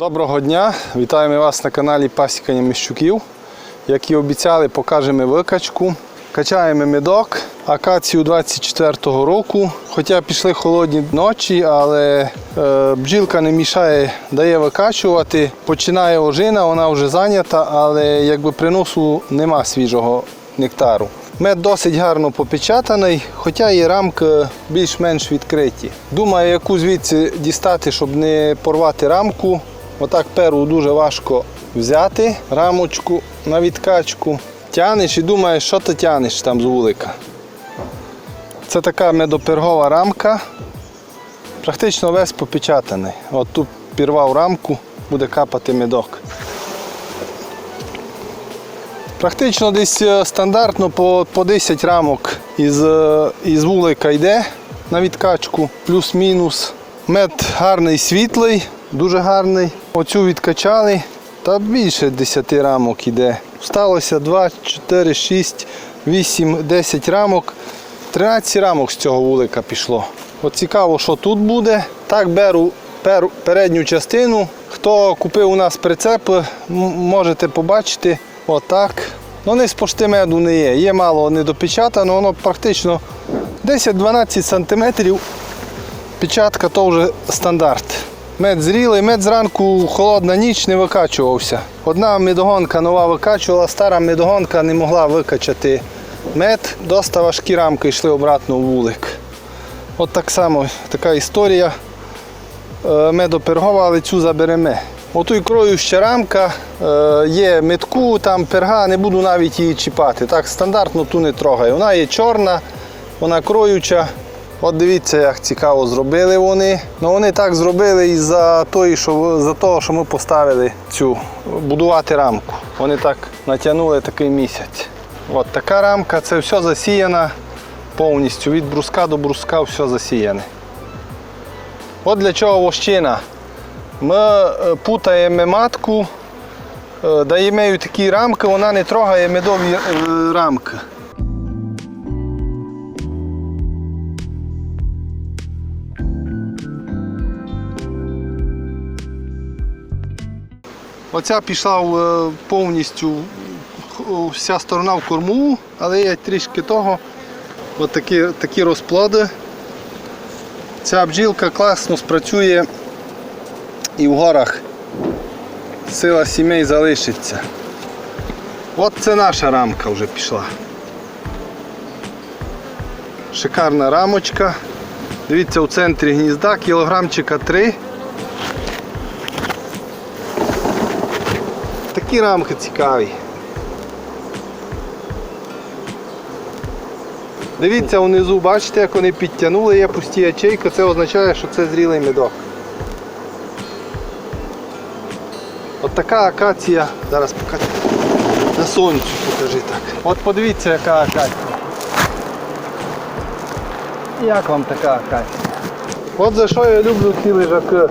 Доброго дня! Вітаємо вас на каналі Пасікання Міщуків. Як і обіцяли, покажемо викачку. Качаємо медок акацію 24-го року. Хоча пішли холодні ночі, але е, бджілка не мішає, дає викачувати. Починає ожина, вона вже зайнята, але якби приносу нема свіжого нектару. Мед досить гарно попечатаний, хоча і рамки більш-менш відкриті. Думаю, яку звідси дістати, щоб не порвати рамку. Отак перу дуже важко взяти рамочку на відкачку. Тянеш і думаєш, що ти тянеш там з вулика. Це така медопергова рамка. Практично весь попечатаний. От тут пірвав рамку, буде капати медок. Практично десь е, стандартно по, по 10 рамок із, е, із вулика йде на відкачку, плюс-мінус. Мед гарний світлий, дуже гарний. Оцю відкачали, та більше 10 рамок йде. Сталося 2, 4, 6, 8, 10 рамок. 13 рамок з цього вулика пішло. От цікаво, що тут буде. Так беру пер- передню частину. Хто купив у нас прицеп, можете побачити. Отак. Ну, не з пошти меду не є. Є мало недопечатано, воно практично 10-12 см. Печатка то вже стандарт. Мед зрілий, мед зранку холодна ніч не викачувався. Одна медогонка нова викачувала, стара медогонка не могла викачати мед. Доста важкі рамки йшли обратно в вулик. От так само така історія. Е, Медопергова, але цю заберемо. Оту крою ще рамка, е, є метку, там перга, не буду навіть її чіпати. Так, стандартно ту не трогаю. Вона є чорна, вона кроюча. От дивіться, як цікаво зробили вони. Ну вони так зробили із-за того, що, за того, що ми поставили цю будувати рамку. Вони так натягнули такий місяць. От така рамка, це все засіяно повністю. Від бруска до бруска все засіяне. От для чого вощина. Ми е, путаємо матку, е, даємо їй такі рамки, вона не трогає медові е, рамки. Оця пішла е, повністю вся сторона в корму, але є трішки того. От такі, такі розплоди. Ця бджілка класно спрацює і в горах сила сімей залишиться. От це наша рамка вже пішла. Шикарна рамочка. Дивіться, у центрі гнізда кілограмчика 3. Такі рамки цікаві. Дивіться внизу, бачите, як вони підтягнули, є пусті ячейки, це означає, що це зрілий медок. От така акація, зараз покажу. На сонцю покажи так. От подивіться, яка акація. Як вам така акація? От за що я люблю ці лежаки.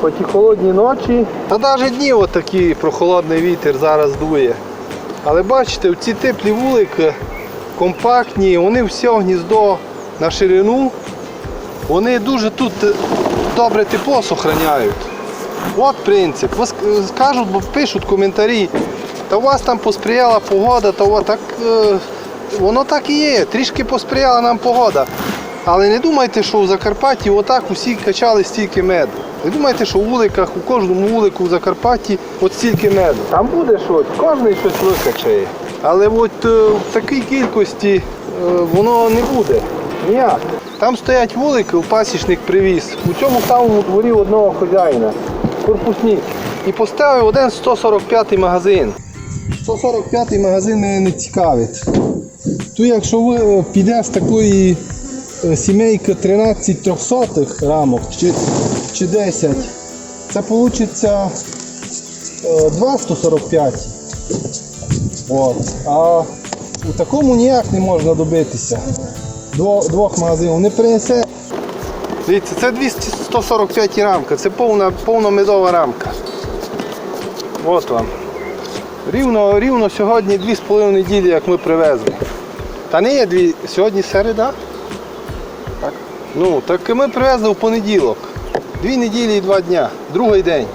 Хоч і холодні ночі, та навіть дні от такі прохолодний вітер зараз дує. Але бачите, ці теплі вулики компактні, вони все гніздо на ширину, вони дуже тут е, добре тепло зберігають. От принцип. Ви скажуть, бо пишуть коментарі, та у вас там посприяла погода, та так, е, воно так і є, трішки посприяла нам погода. Але не думайте, що в Закарпатті отак усі качали стільки меду. Не думайте, що у вуликах, у кожному вулику в Закарпатті от стільки меду. Там буде щось, кожен щось викачає. Але от е, в такій кількості е, воно не буде. Ніяк. Там стоять вулики, у пасічник привіз. У цьому самому дворі одного хазяїна. Корпусні. І поставив один 145-й магазин. 145-й магазин мене не цікавить. Тут якщо ви е, піде з такої е, сімейки 13 трьохсотих рамок чи, чи 10, це вийде 2 145. От. А у такому ніяк не можна добитися. Дво- Двох магазинів. Не принесе. Дивіться, це 245 рамка, це повна, повна медова рамка. От вам. Рівно, рівно сьогодні 2,5 неділі, як ми привезли. Та не є дві. Сьогодні середа? Ну, так ми привезли в понеділок. Дві неділі і два дня. Другий день,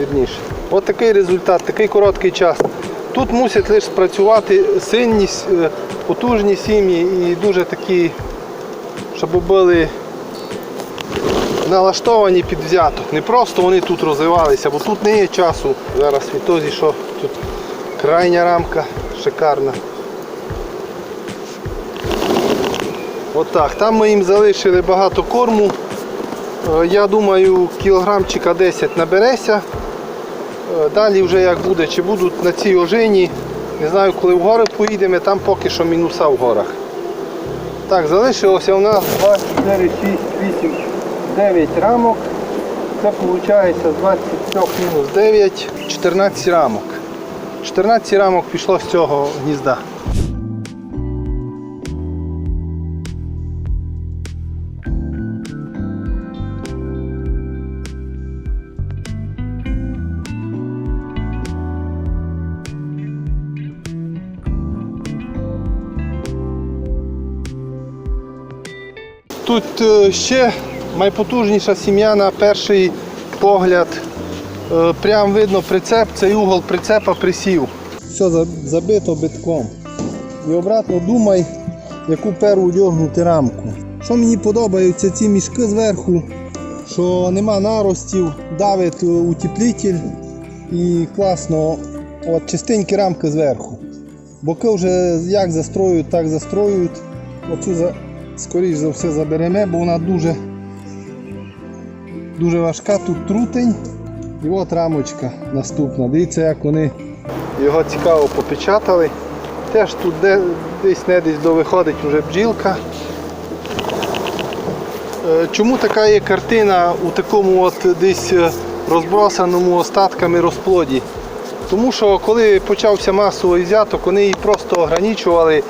вірніше. От такий результат, такий короткий час. Тут мусять лише спрацювати сильні, е, потужні сім'ї і дуже такі, щоб були налаштовані під взяток. Не просто вони тут розвивалися, бо тут не є часу. Зараз відтоді, що тут крайня рамка шикарна. Отак. Там ми їм залишили багато корму. Е, Я думаю, кілограмчика 10 набереся. Е, Далі вже як буде, чи будуть на цій ожині. Не знаю, коли в гори поїдемо, там поки що мінуса в горах. Так, залишилося у нас 2, 4, 6, 8, 9 рамок. Це виходить з 23 мінус 9, 14 рамок. 14 рамок пішло з цього гнізда. Тут е, ще найпотужніша сім'я на перший погляд. Е, Прям видно прицеп, цей угол прицепа присів. Все забито битком. І обратно думай, яку перу одягнути рамку. Що мені подобаються ці мішки зверху, що нема наростів, давить е, утеплитель і класно от чистенькі рамки зверху. Боки вже як застроюють, так застроюють. Оцю скоріш за все заберемо, бо вона дуже, дуже важка, тут трутень. І от рамочка наступна. Дивіться, як вони його цікаво попечатали. Теж тут де, десь не десь довиходить вже бджілка. Е, Чому така є картина у такому от десь е, розбросаному остатками розплоді? Тому що коли почався масовий взяток, вони її просто ограничували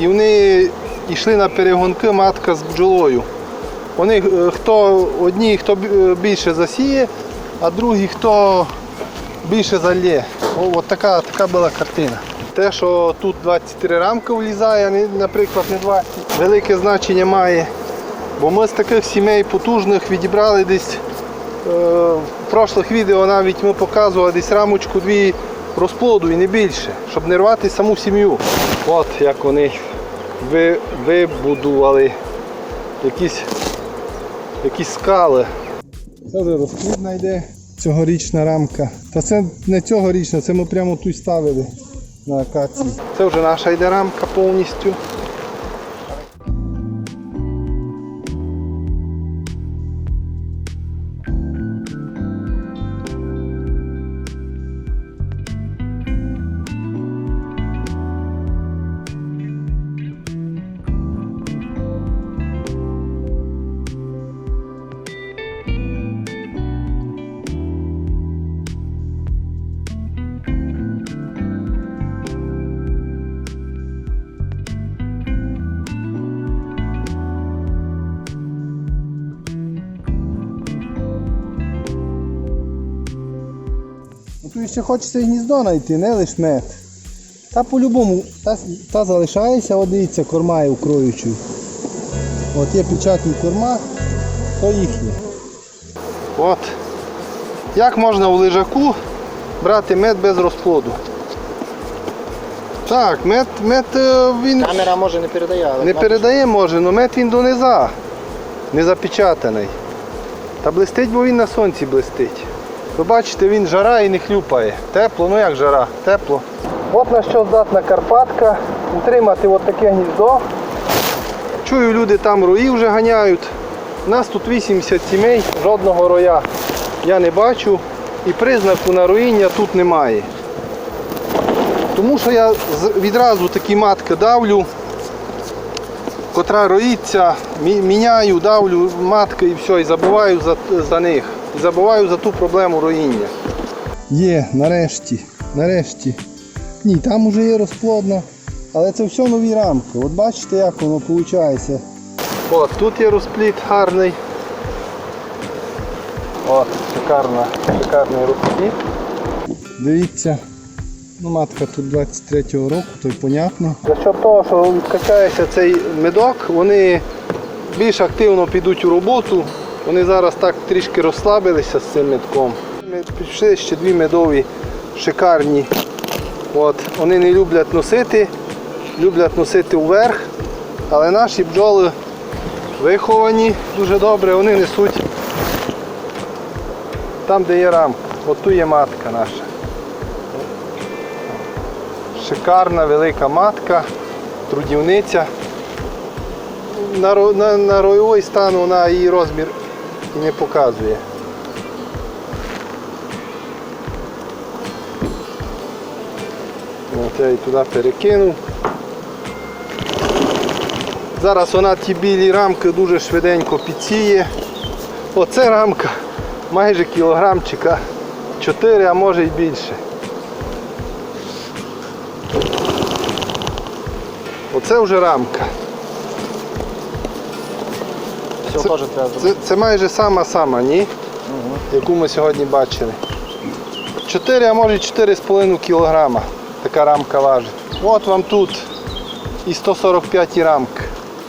і вони йшли на перегонки матка з бджолою. Вони е, хто одні, хто е, більше засіє, а другі хто більше зальє. О, от така, така була картина. Те, що тут 23 рамки влізає, наприклад, не 20, велике значення має. Бо ми з таких сімей потужних відібрали десь е, в прошлих відео навіть ми показували десь рамочку дві розплоду і не більше, щоб не рвати саму сім'ю. От як вони вибудували якісь, якісь скали. Це вже розплідна йде. Цьогорічна рамка. Та це не цьогорічна, це ми прямо тут ставили на акації. Це вже наша йде рамка повністю. Тут ще хочеться і гніздо знайти, не лиш мед. Та по-любому, та, та залишається, от дивіться, корма є укроючою. От є печатні корма, то їхні. От. Як можна у лежаку брати мед без розплоду? Так, мед, мед е, він Камера може не передає, але не передає може, але мед він дониза. Не запечатаний. Та блистить, бо він на сонці блистить. Ви бачите, він жара і не хлюпає. Тепло, ну як жара, тепло. От на що здатна Карпатка. Утримати от таке гніздо. Чую, люди там рої вже ганяють. У нас тут 80 сімей, жодного роя я не бачу. І признаку на роїння тут немає. Тому що я відразу такі матки давлю, котра роїться, міняю, давлю матки і все, і забуваю за, за них. І забуваю за ту проблему роїння. Є, нарешті, нарешті. Ні, там уже є розплодна, але це все нові рамки. От бачите, як воно виходить. От, тут є розплід гарний. От, шикарна, шикарний розплід. Дивіться, ну матка тут 23-го року, то й понятно. За що того, що відкачається цей медок, вони більш активно підуть у роботу, Вони зараз так трішки розслабилися з цим медком. Ми пішли ще дві медові шикарні. От, вони не люблять носити, люблять носити вверх, але наші бджоли виховані дуже добре, вони несуть там, де є рамка. От тут є матка наша. Шикарна велика матка, трудівниця. На, на, на ройовий стан вона її розмір не показує. От я її туди перекинув. Зараз вона ті білі рамки дуже швиденько підсіє. Оце рамка майже кілограмчика 4, а може й більше. Оце вже рамка. Все Це- теж треба зробити. Це, це майже сама-сама, ні? Яку ми сьогодні бачили. 4, а може 4,5 кілограма така рамка важить. От вам тут і 145 рамки.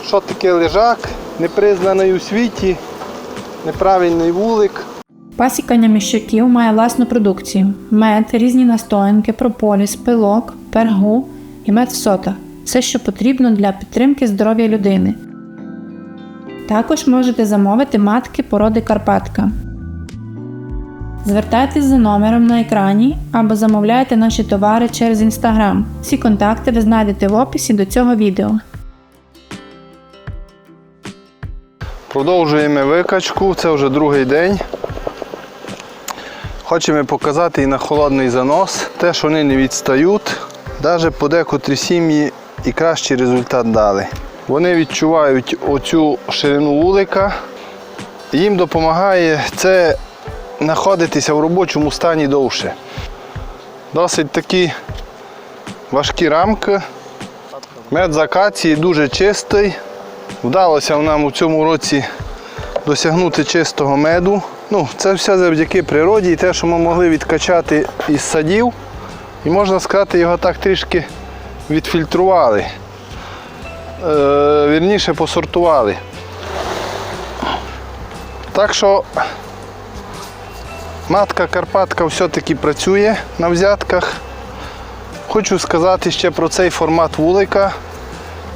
Що таке лежак, непризнаний у світі, неправильний вулик. Пасікання міщуків має власну продукцію: мед, різні настоянки, прополіс, пилок, пергу і мед в сотах все, що потрібно для підтримки здоров'я людини. Також можете замовити матки породи Карпатка. Звертайтесь за номером на екрані або замовляйте наші товари через інстаграм. Всі контакти ви знайдете в описі до цього відео. Продовжуємо викачку, це вже другий день. Хочемо показати і на холодний занос, те, що вони не відстають, навіть по декотрі сім'ї і кращий результат дали. Вони відчувають оцю ширину вулика. Їм допомагає це знаходитися в робочому стані довше. Досить такі важкі рамки. Мед з акації дуже чистий. Вдалося нам у цьому році досягнути чистого меду. Ну, це все завдяки природі і те, що ми могли відкачати із садів. І можна сказати, його так трішки відфільтрували. Е, вірніше посортували. Так що матка Карпатка все-таки працює на взятках. Хочу сказати ще про цей формат вулика.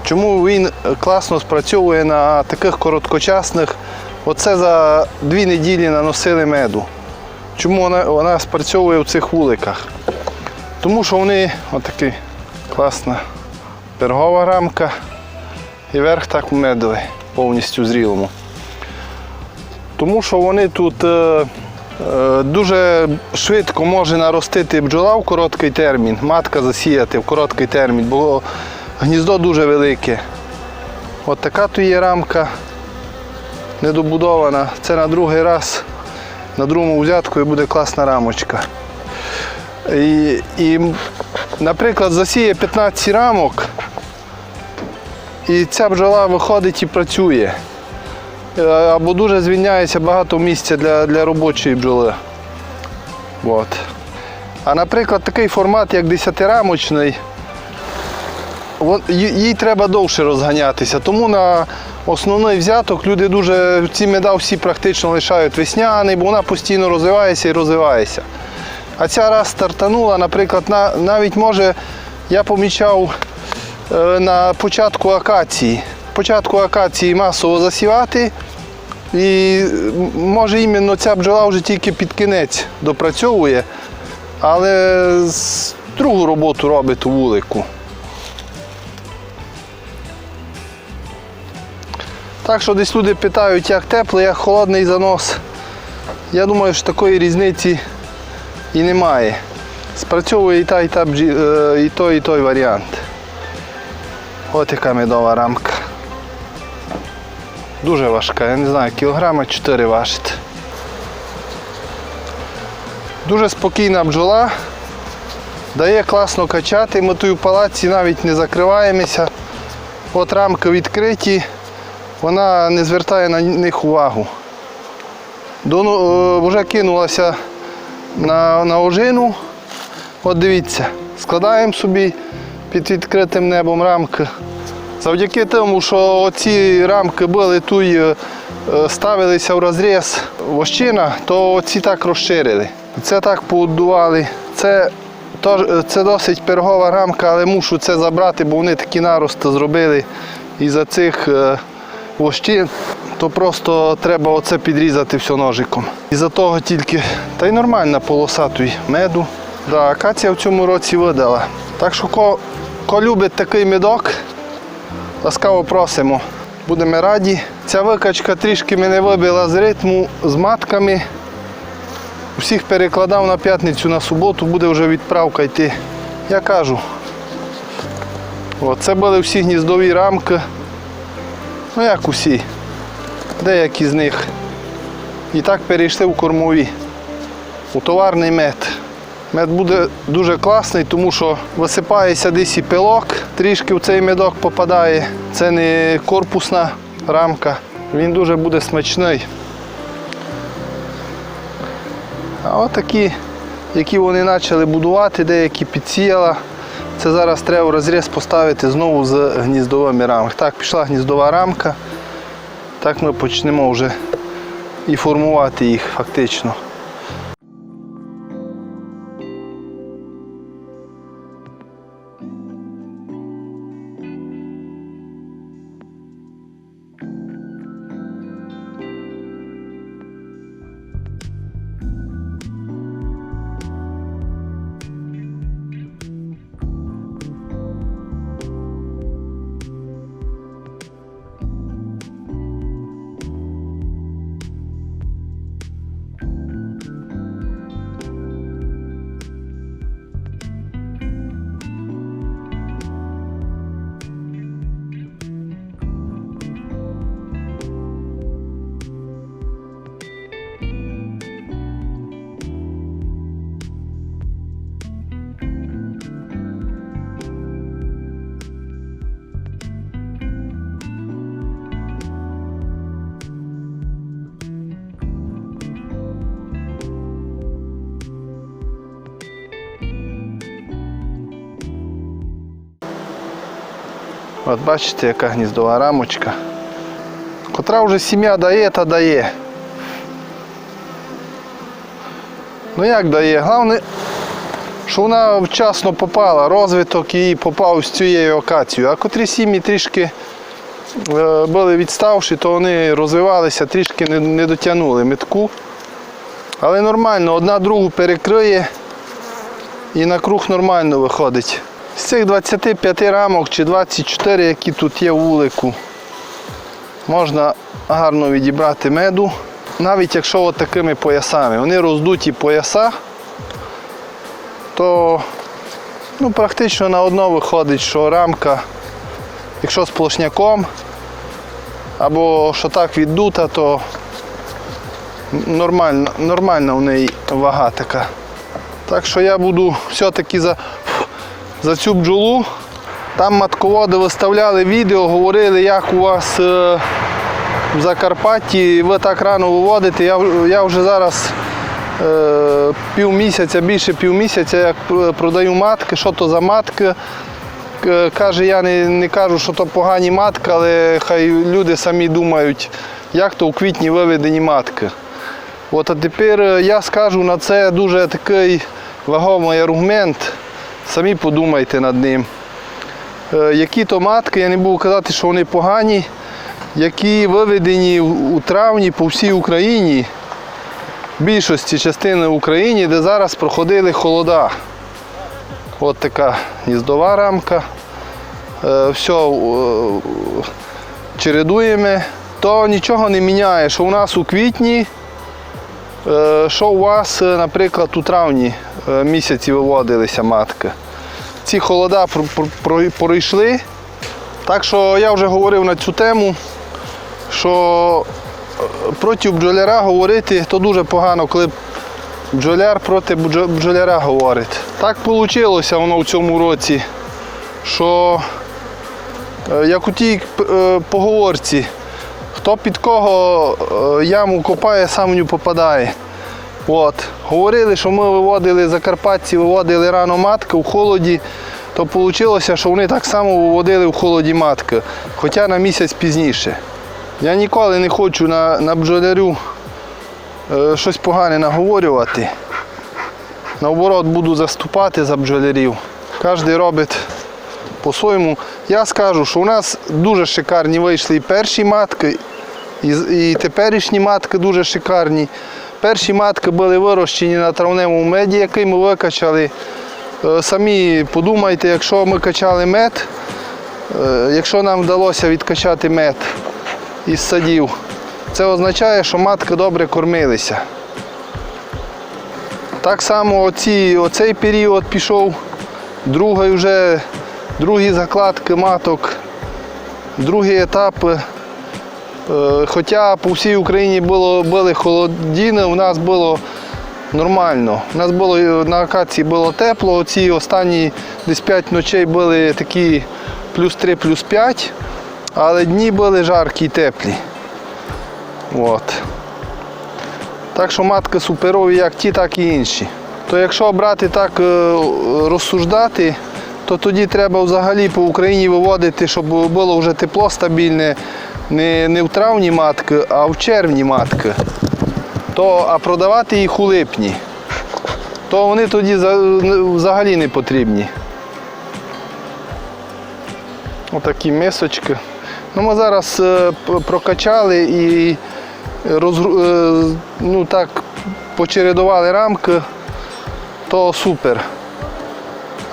Чому він класно спрацьовує на таких короткочасних? Оце за дві неділі наносили меду. Чому вона, вона спрацьовує в цих вуликах? Тому що вони отакі класна пергова рамка і верх так медовий, повністю зрілому. Тому що вони тут е, е, дуже швидко може наростити бджола в короткий термін, матка засіяти в короткий термін, бо гніздо дуже велике. От така то є рамка недобудована. Це на другий раз, на другому взятку і буде класна рамочка. І, і наприклад, засіє 15 рамок, і ця бджола виходить і працює. Е, Або дуже звільняється багато місця для, для робочої бджоли. От. А наприклад, такий формат, як 10-рамочний, їй треба довше розганятися. Тому на основний взяток люди дуже ці меда всі практично лишають весняний, бо вона постійно розвивається і розвивається. А ця раз стартанула, наприклад, на, навіть може, я помічав на початку акації. Початку акації масово засівати. І може іменно ця бджола вже тільки під кінець допрацьовує, але другу роботу робить у вулику. Так що десь люди питають, як теплий, як холодний занос. Я думаю, що такої різниці і немає. Спрацьовує і та, і, та, е, і той, і той варіант. Ось яка медова рамка. Дуже важка, я не знаю, кілограма 4 важить. Дуже спокійна бджола, дає класно качати, ми тут в палаці навіть не закриваємося. От рамки відкриті, вона не звертає на них увагу. До, е, вже кинулася на, на ожину. От дивіться, складаємо собі під відкритим небом рамки, Завдяки тому, що ці рамки були тут, е, е, ставилися в розріз вощина, то ці так розширили. Це так поудували. Це, тож- це досить пергова рамка, але мушу це забрати, бо вони такі нарости зробили із-за цих е, вощин. То просто треба оце підрізати все ножиком. І-за того тільки, та й нормальна полоса тут меду. Да, акація в цьому році видала. Так що, ко любить такий медок, ласкаво просимо. Будемо раді. Ця викачка трішки мене вибила з ритму з матками. Всіх перекладав на п'ятницю на суботу, буде вже відправка йти. Я кажу. Це були всі гніздові рамки. Ну як усі. Деякі з них. І так перейшли в кормові. У товарний мед. Мед буде дуже класний, тому що висипається десь і пилок, трішки в цей медок попадає. Це не корпусна рамка. Він дуже буде смачний. А отакі, які вони почали будувати, деякі підсіяла. Це зараз треба розріз поставити знову з гніздовими рамками. Так, пішла гніздова рамка. Так ми почнемо вже і формувати їх фактично. От бачите, яка гніздова рамочка. Котра вже сім'я дає, та дає. Ну як дає? Головне, що вона вчасно попала, розвиток її попав з цією акацією. А котрі сім'ї трішки е, були відставші, то вони розвивалися, трішки не, не дотягнули метку. Але нормально, одна другу перекриє і на круг нормально виходить. З цих 25 рамок чи 24, які тут є в вулику, можна гарно відібрати меду, навіть якщо от такими поясами. Вони роздуті пояса, то ну, практично на одно виходить, що рамка, якщо з плошняком, або що так віддута, то нормальна, нормальна в неї вага така. Так що я буду все-таки за, за цю бджолу. Там матководи виставляли відео, говорили, як у вас е, в Закарпатті ви так рано виводите. Я, я вже зараз е, півмісяця, більше півмісяця, як продаю матки. Що то за матки? Каже, я не, не кажу, що то погані матки, але хай люди самі думають, як то у квітні виведені матки. От а тепер е, я скажу на це дуже такий вагомий аргумент. Самі подумайте над ним. Е, Які то матки, я не буду казати, що вони погані, які виведені у травні по всій Україні, більшості частини України, де зараз проходили холода. От така гніздова рамка. Е, Все чередуємо, то нічого не міняє, що у нас у квітні. Е, Що у вас, наприклад, у травні місяці виводилися матки? Ці холода пр- пр- про- пройшли. Так що я вже говорив на цю тему, що е, проти бджоляра говорити то дуже погано, коли бджоляр проти бджоляра говорить. Так вийшло воно в цьому році, що е, як у тій е, поговорці, хто під кого е, яму копає, сам в нього попадає. От. Говорили, що ми виводили закарпатці, виводили рано матки в холоді, то вийшло, що вони так само виводили в холоді матки, хоча на місяць пізніше. Я ніколи не хочу на, на бджолярю е, щось погане наговорювати. Наоборот, буду заступати за бджолярів. Кожен робить по-своєму. Я скажу, що у нас дуже шикарні вийшли і перші матки, і, і теперішні матки дуже шикарні. Перші матки були вирощені на травневому меді, який ми викачали. Е, Самі подумайте, якщо ми качали мед, е, якщо нам вдалося відкачати мед із садів, це означає, що матки добре кормилися. Так само оці, оцей період пішов, другий вже, другі закладки маток, другий етап. Е, Хоча по всій Україні було, були холодіни, у нас було нормально. У нас було на акації було тепло, оці останні десь 5 ночей були такі плюс 3, плюс 5, але дні були жаркі і теплі. От. Так що матки суперові як ті, так і інші. То якщо брати так е, розсуждати, то тоді треба взагалі по Україні виводити, щоб було вже тепло стабільне, не, не в травні матки, а в червні матки. То, а продавати їх у липні, то вони тоді взагалі не потрібні. Отакі мисочки. Ну, ми зараз е, прокачали і розгру... е, ну, так, почередували рамки, то супер.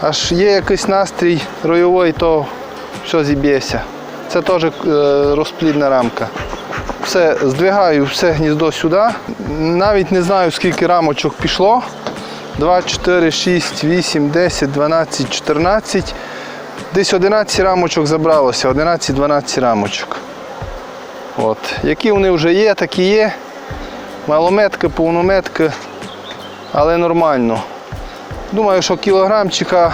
Аж є якийсь настрій ройовий, то все зіб'ється. Це теж е, розплідна рамка. Все, здвигаю все гніздо сюди. Навіть не знаю, скільки рамочок пішло. 2, 4, 6, 8, 10, 12, 14. Десь 11 рамочок забралося, 11-12 рамочок. От. Які вони вже є, такі є. Малометки, повнометки, але нормально. Думаю, що кілограмчика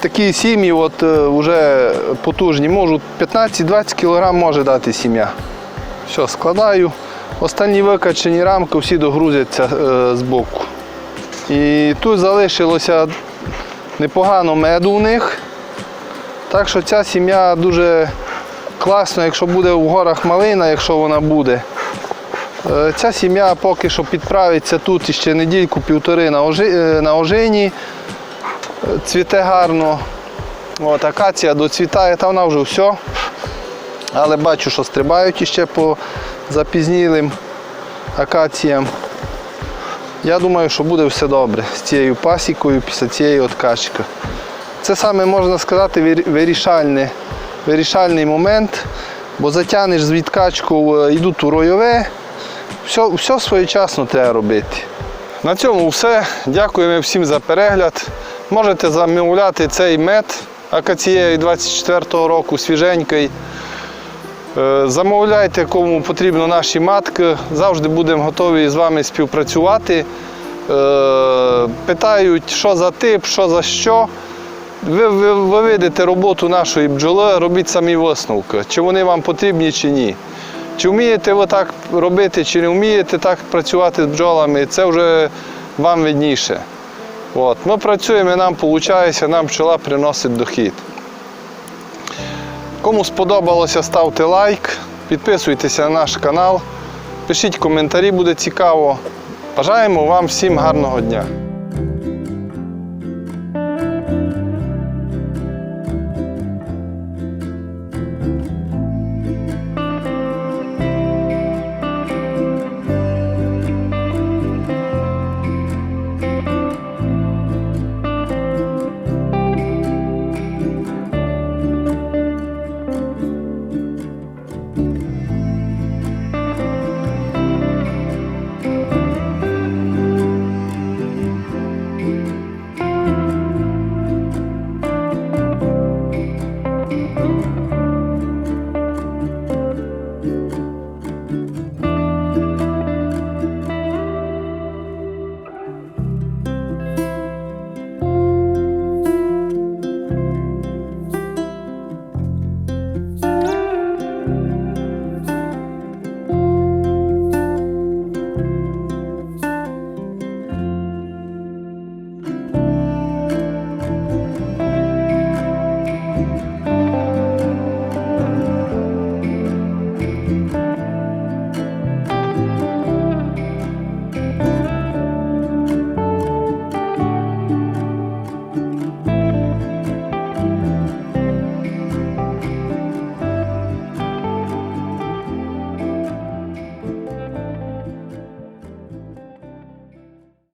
такі сім'ї от, е, вже потужні, можуть 15-20 кілограм може дати сім'я. Все, складаю. Останні викачені рамки всі догрузяться е, з боку. І тут залишилося непогано меду у них. Так що ця сім'я дуже класна, якщо буде в горах малина, якщо вона буде. Е, Ця сім'я поки що підправиться тут іще недільку-півтори е, на ожині. Е, Цвіте гарно. От, акація доцвітає, та вона вже все. Але бачу, що стрибають іще по запізнілим акаціям. Я думаю, що буде все добре з цією пасікою після цієї откачки. Це саме можна сказати вир- вирішальне, вирішальний момент, бо затягнеш з відкачку, йдуть у ройове, все, все своєчасно треба робити. На цьому все. Дякуємо всім за перегляд. Можете замовляти цей мед акацією 24-го року, свіженький. Е, Замовляйте, кому потрібно наші матки. Завжди будемо готові з вами співпрацювати. Е, Питають, що за тип, що за що. Ви, ви, ви роботу нашої бджоли, робіть самі висновки, чи вони вам потрібні, чи ні. Чи вмієте ви так робити, чи не вмієте так працювати з бджолами, це вже вам видніше. От. Ми працюємо, і нам виходить, нам пчела приносить дохід. Кому сподобалося, ставте лайк, підписуйтеся на наш канал, пишіть коментарі, буде цікаво. Бажаємо вам всім гарного дня.